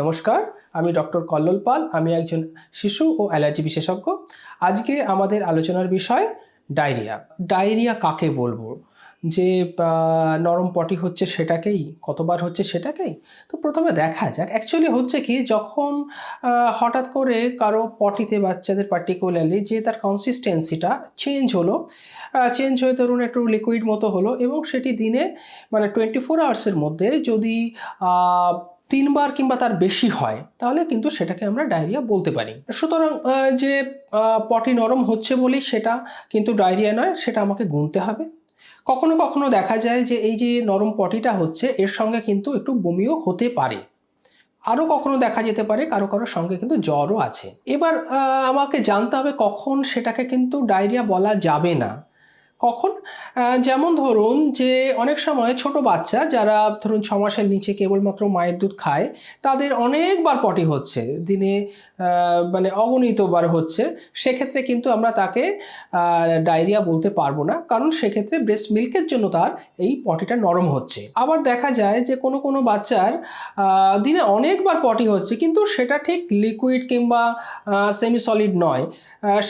নমস্কার, আমি ডক্টর কল্লোল পাল, আমি একজন শিশু ও অ্যালার্জি বিশেষজ্ঞ। আজকে আমাদের আলোচনার বিষয় ডায়রিয়া। ডায়রিয়া কাকে বলব? যে নরম পটি হচ্ছে সেটাকেই, কতবার হচ্ছে সেটাকেই? তো প্রথমে দেখা যাক। অ্যাকচুয়ালি হচ্ছে কি, যখন হঠাৎ করে কারও পটিতে বাচ্চাদের পার্টিকুলারলি যে তার কনসিস্টেন্সিটা চেঞ্জ হলো চেঞ্জ হয়ে ধরুন একটু লিকুইড মতো হলো এবং সেটি দিনে মানে টোয়েন্টি ফোর আওয়ার্সের মধ্যে যদি তিনবার কিংবা তার বেশি হয়, তাহলে কিন্তু সেটাকে আমরা ডায়রিয়া বলতে পারি। সুতরাং যে পটি নরম হচ্ছে বলেই সেটা কিন্তু ডায়রিয়া নয়, সেটা আমাকে গুনতে হবে। কখনো কখনো দেখা যায় যে, এই যে নরম পটিটা হচ্ছে, এর সঙ্গে কিন্তু একটু বমিও হতে পারে। আরও কখনো দেখা যেতে পারে, কারও কারও সঙ্গে কিন্তু জ্বরও আছে। এবার আমাকে জানতে হবে কখন সেটাকে কিন্তু ডায়রিয়া বলা যাবে না। কখন? যেমন ধরুন যে অনেক সময় ছোট বাচ্চা যারা ধরুন ছ মাসের নিচে কেবলমাত্র মায়ের দুধ খায়, তাদের অনেকবার পটি হচ্ছে, দিনে মানে অগণিতবার হচ্ছে। সেক্ষেত্রে কিন্তু আমরা তাকে ডায়রিয়া বলতে পারব না, কারণ সেক্ষেত্রে ব্রেস্ট মিল্কের জন্য তার এই পটিটা নরম হচ্ছে। আবার দেখা যায় যে কোনো কোনো বাচ্চার দিনে অনেকবার পটি হচ্ছে, কিন্তু সেটা ঠিক লিকুইড কিংবা সেমিসলিড নয়।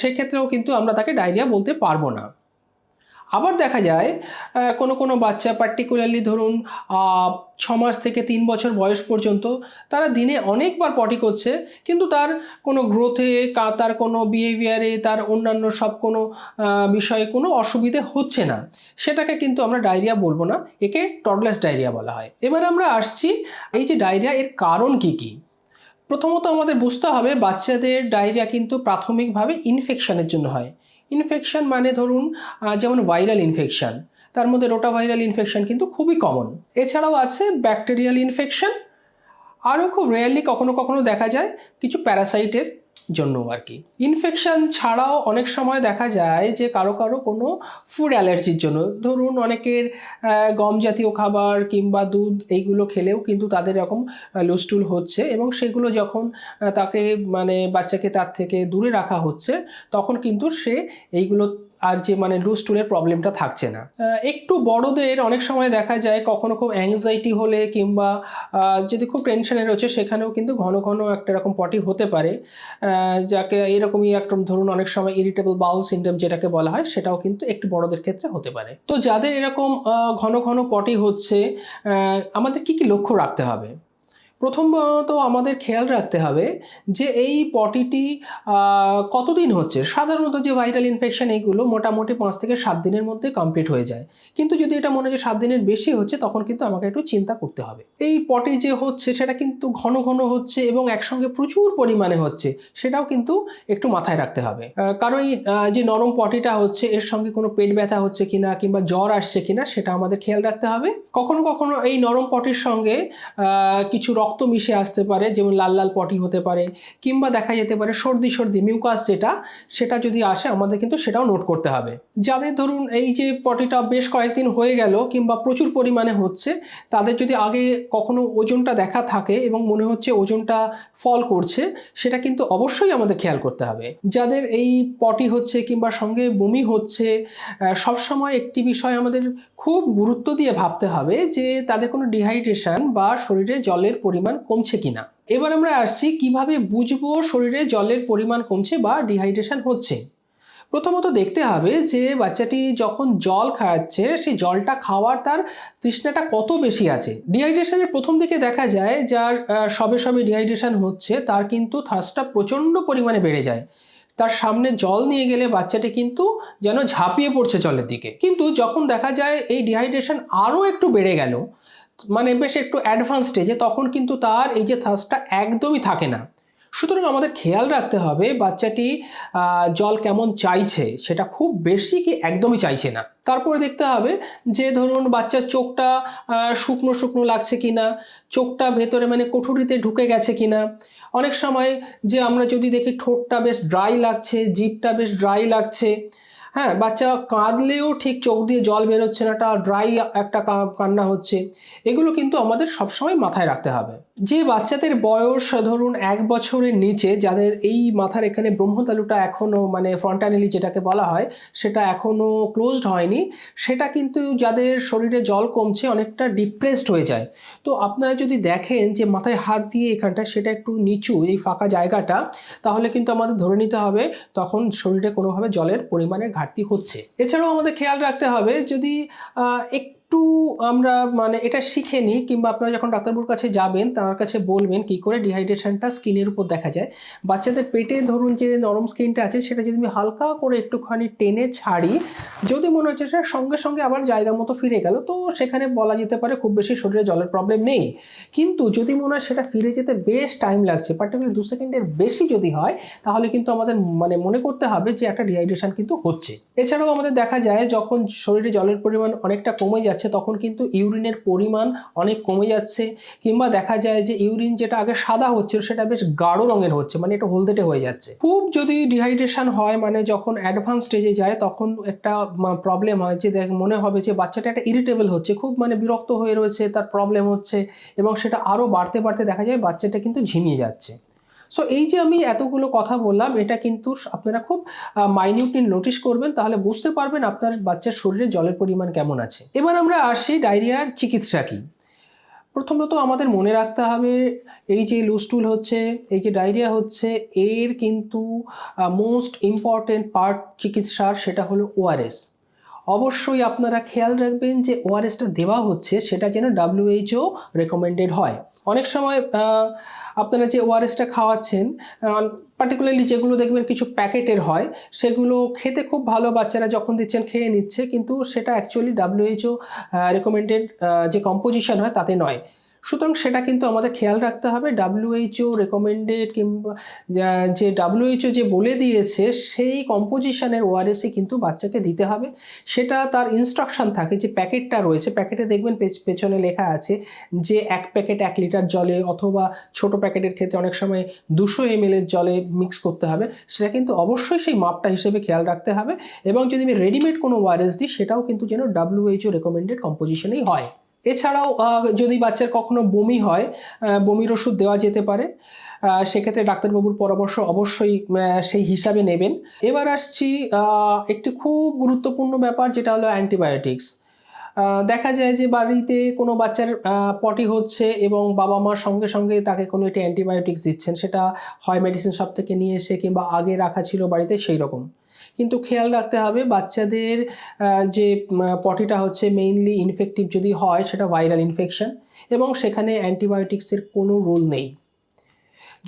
সেক্ষেত্রেও কিন্তু আমরা তাকে ডায়রিয়া বলতে পারব না। আবার দেখা যায় কোনো কোনো বাচ্চা পার্টিকুলারলি ধরুন ছ মাস থেকে তিন বছর বয়স পর্যন্ত তারা দিনে অনেকবার পটি করছে, কিন্তু তার কোনো গ্রোথে তার কোনো বিহেভিয়ারে তার অন্যান্য সব কোনো বিষয়ে কোনো অসুবিধে হচ্ছে না। সেটাকে কিন্তু আমরা ডায়রিয়া বলব না, একে টডলেস ডায়রিয়া বলা হয়। এবার আমরা আসছি, এই যে ডায়রিয়া এর কারণ কি কি? প্রথমত আমাদের বুঝতে হবে, বাচ্চাদের ডায়রিয়া কিন্তু প্রাথমিকভাবে ইনফেকশনের জন্য হয়। ইনফেকশন মানে ধরুন যেমন ভাইরাল ইনফেকশান তার মধ্যে রোটা ভাইরাল ইনফেকশান কিন্তু খুবই কমন এছাড়াও আছে ব্যাকটেরিয়াল ইনফেকশন আরও খুব রেয়ারলি কখনো কখনো দেখা যায় কিছু প্যারাসাইটের জন্য আর কি। ইনফেকশন ছাড়াও অনেক সময় দেখা যায় যে কারও কারও কোনো ফুড অ্যালার্জির জন্য। ধরুন অনেকের গম জাতীয় খাবার কিংবা দুধ এইগুলো খেলেও কিন্তু তাদের এরকম লুস্টুল হচ্ছে এবং সেগুলো যখন তাকে মানে বাচ্চাকে তার থেকে দূরে রাখা হচ্ছে, তখন কিন্তু সে এইগুলো আর যে মানে লুজ টুলের প্রবলেমটা থাকছে না। একটু বড়দের অনেক সময় দেখা যায় কখনো খুব অ্যাংজাইটি হলে কিংবা যদি খুব টেনশনে রয়েছে সেখানেও কিন্তু ঘন ঘন একটা রকম পটি হতে পারে। যাকে এরকমই একটা ধরুন অনেক সময় ইরিটেবল বাউল সিন্ড্রোম যেটাকে বলা হয়, সেটাও কিন্তু একটু বড়দের ক্ষেত্রে হতে পারে। তো যাদের এরকম ঘন ঘন পটি হচ্ছে আমাদের কি কি লক্ষ্য রাখতে হবে? প্রথমত আমাদের খেয়াল রাখতে হবে যে এই পটিটি কতদিন হচ্ছে? সাধারণত যে ভাইরাল ইনফেকশন এইগুলো মোটামুটি পাঁচ থেকে সাত দিনের মধ্যে কমপ্লিট হয়ে যায়। কিন্তু যদি এটা মনে হয় সাত দিনের বেশি হচ্ছে, তখন কিন্তু আমাকে একটু চিন্তা করতে হবে। এই পটি যে হচ্ছে, সেটা কিন্তু ঘন ঘন হচ্ছে এবং একসঙ্গে প্রচুর পরিমাণে হচ্ছে, সেটাও কিন্তু একটু মাথায় রাখতে হবে। কারণ এই যে নরম পটিটা হচ্ছে, এর সঙ্গে কোনো পেট ব্যথা হচ্ছে কিনা কিংবা জ্বর আসছে কিনা, সেটা আমাদের খেয়াল রাখতে হবে। কখনো কখনো এই নরম পটির সঙ্গে কিছু রক্ত মিশে আসতে পারে, যেমন লাল লাল পটি হতে পারে, কিংবা দেখা যেতে পারে সর্দি সর্দি মিউকাস যেটা, সেটা যদি আসে, আমাদের কিন্তু সেটাও নোট করতে হবে। যাদের ধরুন এই যে পটিটা বেশ কয়েকদিন হয়ে গেল, কিংবা প্রচুর পরিমাণে হচ্ছে, তাদের যদি আগে কখনো ওজনটা দেখা থাকে এবং মনে হচ্ছে ওজনটা ফল করছে, সেটা কিন্তু অবশ্যই আমাদের খেয়াল করতে হবে। যাদের এই পটি হচ্ছে কিংবা সঙ্গে বমি হচ্ছে সবসময় একটি বিষয় আমাদের খুব গুরুত্ব দিয়ে ভাবতে হবে যে তাদের কোনো ডিহাইড্রেশন বা শরীরে জলের পরিমাণ কমছে কিনা। এবার আমরা আসছি কীভাবে বুঝব শরীরে জলের পরিমাণ কমছে বা ডিহাইড্রেশন হচ্ছে। প্রথমত দেখতে হবে যে বাচ্চাটি যখন জল খাওয়াচ্ছে সেই জলটা খাওয়ার তার তৃষ্ণাটা কত বেশি আছে। ডিহাইড্রেশনের প্রথম দিকে দেখা যায় যার সবে সবে ডিহাইড্রেশন হচ্ছে, তার কিন্তু থার্সটা প্রচণ্ড পরিমাণে বেড়ে যায়। তার সামনে জল নিয়ে গেলে বাচ্চাটি কিন্তু যেন ঝাঁপিয়ে পড়ছে জলের দিকে। কিন্তু যখন দেখা যায় এই ডিহাইড্রেশন আরও একটু বেড়ে গেল মানে বেশ একটু অ্যাডভান্স স্টেজে তখন কিন্তু তার এই যে থাসটা একদমই থাকে না। সুতরাং আমাদের খেয়াল রাখতে হবে বাচ্চাটি জল কেমন চাইছে, সেটা খুব বেশি কি একদমই চাইছে না। তারপরে দেখতে হবে যে ধরুন বাচ্চার চোখটা শুকনো শুকনো লাগছে কিনা, চোখটা ভেতরে মানে কঠুরিতে ঢুকে গেছে কি না অনেক সময় যে আমরা যদি দেখি ঠোঁটটা বেশ ড্রাই লাগছে, জিভটা বেশ ড্রাই লাগছে হ্যাঁ বাচ্চা কাঁদলেও ঠিক চোখ দিয়ে জল বেরোচ্ছে না, একটা ড্রাই একটা কান্না হচ্ছে। এগুলো কিন্তু আমাদের সবসময় মাথায় রাখতে হবে। যে বাচ্চাদের বয়স ধরুন এক বছরের নিচে, যাদের এই মাথার এখানে ব্রহ্মতালুটা এখনও মানে ফ্রন্টানেলি যেটাকে বলা হয়, সেটা এখনও ক্লোজড হয়নি, সেটা কিন্তু যাদের শরীরে জল কমছে অনেকটা ডিপ্রেসড হয়ে যায়। তো আপনারা যদি দেখেন যে মাথায় হাত দিয়ে এখানটা সেটা একটু নিচু, এই ফাঁকা জায়গাটা, তাহলে কিন্তু আমাদের ধরে নিতে হবে তখন শরীরে কোনোভাবে জলের পরিমাণের ঘাটতি হচ্ছে। এছাড়াও আমাদের খেয়াল রাখতে হবে যদি আহ, একটু আমরা মানে এটা শিখে নিই কিংবা আপনারা যখন ডাক্তারবাবুর কাছে যাবেন, তার কাছে বলবেন কি করে ডিহাইড্রেশনটা স্কিনের উপর দেখা যায়। বাচ্চাদের পেটে ধরুন যে নরম স্কিনটা আছে, সেটা যদি আমি হালকা করে একটুখানি টেনে ছাড়ি, যদি মনে হচ্ছে সেটা সঙ্গে সঙ্গে আবার জায়গা মতো ফিরে গেল, তো সেখানে বলা যেতে পারে খুব বেশি শরীরে জলের প্রবলেম নেই। কিন্তু যদি মনে হয় সেটা ফিরে যেতে বেশ টাইম লাগছে পার্টিকুলার দু সেকেন্ডের বেশি যদি হয়, তাহলে কিন্তু আমাদের মানে মনে করতে হবে যে একটা ডিহাইড্রেশন কিন্তু হচ্ছে। এছাড়াও আমাদের দেখা যায় যখন শরীরে জলের পরিমাণ অনেকটা কমে যাচ্ছে তখন কিন্তু ইউরিনের পরিমাণ অনেক কমে যাচ্ছে। কিংবা দেখা যায় যে ইউরিন যেটা আগে সাদা হচ্ছিল, সেটা বেশ গাঢ় রঙের হচ্ছে মানে একটু হলদেটে হয়ে যাচ্ছে। খুব যদি ডিহাইড্রেশন হয় মানে যখন অ্যাডভান্স স্টেজে যায়, তখন একটা প্রবলেম হয় যে দেখ, মনে হবে যে বাচ্চাটা একটা ইরিটেবল হচ্ছে, খুব মানে বিরক্ত হয়ে রয়েছে, তার প্রবলেম হচ্ছে এবং সেটা আরও বাড়তে বাড়তে দেখা যায় বাচ্চাটা কিন্তু ঝিমিয়ে যাচ্ছে। সো এই যে আমি এতগুলো কথা বললাম, এটা কিন্তু আপনারা খুব মাইনিউটলি নোটিশ করবেন, তাহলে বুঝতে পারবেন আপনার বাচ্চার শরীরে জলের পরিমাণ কেমন আছে। এবার আমরা আসি ডায়রিয়ার চিকিৎসা কী। প্রথমত আমাদের মনে রাখতে হবে, এই যে লুস্টুল হচ্ছে, এই যে ডায়রিয়া হচ্ছে, এর কিন্তু মোস্ট ইম্পর্টেন্ট পার্ট চিকিৎসার সেটা হলো ওআরএস অবশ্যই আপনারা খেয়াল রাখবেন যে ওআরএসটা দেওয়া হচ্ছে, সেটা যেন ডাব্লিউএইচও রেকমেন্ডেড হয়। অনেক সময় আপনারা যে ওআরএসটা খাওয়াচ্ছেন পার্টিকুলারলি যেগুলো দেখবেন কিছু প্যাকেটের হয়, সেগুলো খেতে খুব ভালো বাচ্চারা যখন দিচ্ছেন খেয়ে নিচ্ছে, কিন্তু সেটা অ্যাকচুয়ালি ডাব্লিউএইচও রেকমেন্ডেড যে কম্পোজিশন হয় তাতে নয়। সুতরাং সেটা কিন্তু আমাদের খেয়াল রাখতে হবে। ডাব্লিউএইচও রেকমেন্ডেড কিংবা, যা- ডাব্লিউএইচও যে বলে দিয়েছে, সেই কম্পোজিশনের ওআরএসই কিন্তু বাচ্চাকে দিতে হবে। সেটা তার ইনস্ট্রাকশন থাকে যে প্যাকেটটা রয়েছে। প্যাকেটে দেখবেন পেছ- পেছনে লেখা আছে যে এক প্যাকেট এক লিটার জলে অথবা ছোট প্যাকেটের ক্ষেত্রে অনেক সময় দুশো এম এর জলে মিক্স করতে হবে। সেটা কিন্তু অবশ্যই সেই মাপটা হিসেবে খেয়াল রাখতে হবে এবং যদি আমি রেডিমেড কোনো ওয়ারেস দিই, সেটাও কিন্তু যেন ডাব্লিউএইচও রেকমেন্ডেড কম্পোজিশনেই হয়। এছাড়াও যদি বাচ্চার কখনো বমি হয় বমির ওষুধ দেওয়া যেতে পারে সেক্ষেত্রে ডাক্তারবাবুর পরামর্শ অবশ্যই সেই হিসাবে নেবেন। এবার আসছি একটি খুব গুরুত্বপূর্ণ ব্যাপার, যেটা হলো অ্যান্টিবায়োটিক্স। দেখা যায় যে বাড়িতে কোনো বাচ্চার পটি হচ্ছে এবং বাবা মা সঙ্গে সঙ্গে তাকে কোনো একটি অ্যান্টিবায়োটিক্স দিচ্ছেন, সেটা হয় মেডিসিন শপ থেকে নিয়ে এসে কিংবা আগে রাখা ছিল বাড়িতে সেই রকম। কিন্তু খেয়াল রাখতে হবে বাচ্চাদের যে পটিটা হচ্ছে মেইনলি ইনফেক্টিভ যদি হয় সেটা ভাইরাল ইনফেকশন এবং সেখানে অ্যান্টিবায়োটিক্সের কোনো রোল নেই।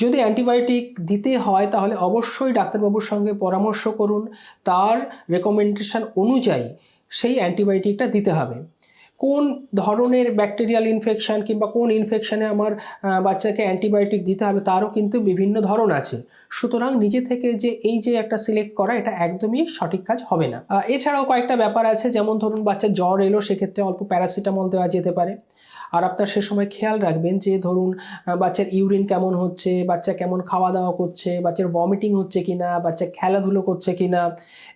যদি অ্যান্টিবায়োটিক দিতে হয় তাহলে অবশ্যই ডাক্তারবাবুর সঙ্গে পরামর্শ করুন। তার রেকমেন্ডেশন অনুযায়ী সেই অ্যান্টিবায়োটিকটা দিতে হবে। কোন ধরনের ব্যাকটেরিয়াল ইনফেকশন কিংবা কোন ইনফেকশানে আমার বাচ্চাকে অ্যান্টিবায়োটিক দিতে হবে তারও কিন্তু বিভিন্ন ধরন আছে। সুতরাং নিজে থেকে যে এই যে একটা সিলেক্ট করা, এটা একদমই সঠিক কাজ হবে না। এছাড়াও কয়েকটা ব্যাপার আছে, যেমন ধরুন বাচ্চা জ্বর এলো, সেক্ষেত্রে অল্প প্যারাসিটামল দেওয়া যেতে পারে। আর আপনার সে সময় খেয়াল রাখবেন যে ধরুন বাচ্চার ইউরিন কেমন হচ্ছে, বাচ্চা কেমন খাওয়া দাওয়া করছে, বাচ্চার ভমিটিং হচ্ছে কি না বাচ্চা খেলাধুলো করছে কিনা,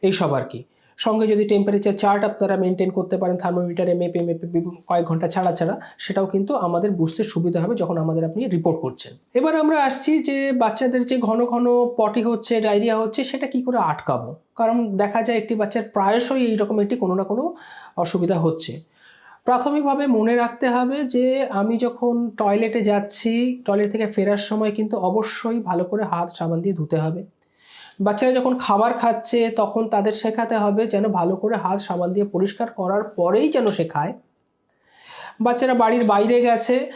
এইসব আর কি। সঙ্গে যদি টেম্পারেচার চার্ট আপনারা মেনটেন করতে পারেন থার্মোমিটারে মেপে মেপে কয়েক ঘণ্টা ছাড়া ছাড়া, সেটাও কিন্তু আমাদের বুঝতে সুবিধা হবে যখন আমাদের আপনি রিপোর্ট করছেন। এবার আমরা আসছি যে বাচ্চাদের যে ঘন ঘন পটি হচ্ছে ডায়রিয়া হচ্ছে, সেটা কি করে আটকাবো? কারণ দেখা যায় একটি বাচ্চার প্রায়শই এইরকম একটি কোনো না কোনো অসুবিধা হচ্ছে। প্রাথমিকভাবে মনে রাখতে হবে যে আমি যখন টয়লেটে যাচ্ছি টয়লেট থেকে ফেরার সময় কিন্তু অবশ্যই ভালো করে হাত সাবান দিয়ে ধুতে হবে। বাচ্চারা যখন খাবার খাচ্ছে, তখন তাদের শেখাতে হবে যেন ভালো করে হাত সাবান দিয়ে পরিষ্কার করার পরেই যেন সে খায় বাচ্চারা বাড়ির বাইরে গেছে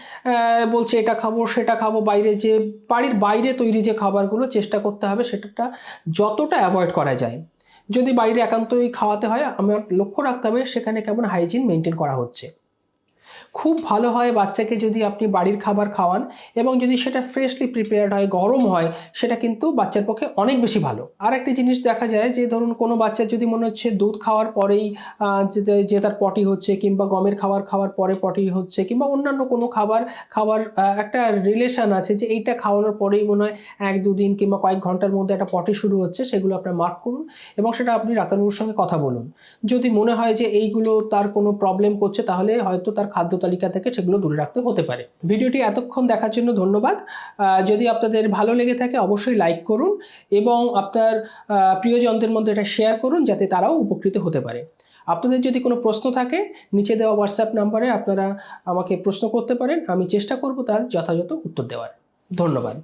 বলছে এটা খাব, সেটা খাব, বাইরে যে, বাড়ির বাইরে তৈরি যে খাবারগুলো চেষ্টা করতে হবে সেটা যতটা অ্যাভয়েড করা যায়। যদি বাইরে একান্তই খাওয়াতে হয়, আমার লক্ষ্য রাখতে হবে সেখানে কেমন হাইজিন মেনটেন করা হচ্ছে। খুব ভালো হয় বাচ্চাকে যদি আপনি বাড়ির খাবার খাওয়ান এবং যদি সেটা ফ্রেশলি প্রিপেয়ার্ড হয়, গরম হয়, সেটা কিন্তু বাচ্চার পক্ষে অনেক বেশি ভালো। আর একটি জিনিস দেখা যায় যে ধরুন কোনো বাচ্চার যদি মনে হচ্ছে দুধ খাওয়ার পরেই যে- তার পটি হচ্ছে কিংবা গমের খাবার খাওয়ার পরে পটি হচ্ছে কিংবা অন্যান্য কোনো খাবার খাওয়ার একটা রিলেশন আছে যে এইটা খাওয়ানোর পরেই মনে হয় এক দুদিন কিংবা কয়েক ঘণ্টার মধ্যে একটা পটি শুরু হচ্ছে, সেগুলো আপনার মার্ক করুন এবং সেটা আপনি ডাক্তারবাবুর সঙ্গে কথা বলুন। যদি মনে হয় যে এইগুলো তার কোনো প্রবলেম করছে, তাহলে হয়তো তার খাদ্য খাদ্য তালিকা থেকে সেগুলো দূরে রাখতে হতে পারে। ভিডিওটি এতক্ষণ দেখার জন্য ধন্যবাদ। যদি আপনাদের ভালো লেগে থাকে অবশ্যই লাইক করুন এবং আপনার প্রিয় প্রিয়জনদের মধ্যে এটা শেয়ার করুন যাতে তারাও উপকৃত হতে পারে। আপনাদের যদি কোনো প্রশ্ন থাকে, নিচে দেওয়া হোয়াটসঅ্যাপ নাম্বারে আপনারা আমাকে প্রশ্ন করতে পারেন। আমি চেষ্টা করব তার যথাযথ উত্তর দেওয়ার। ধন্যবাদ।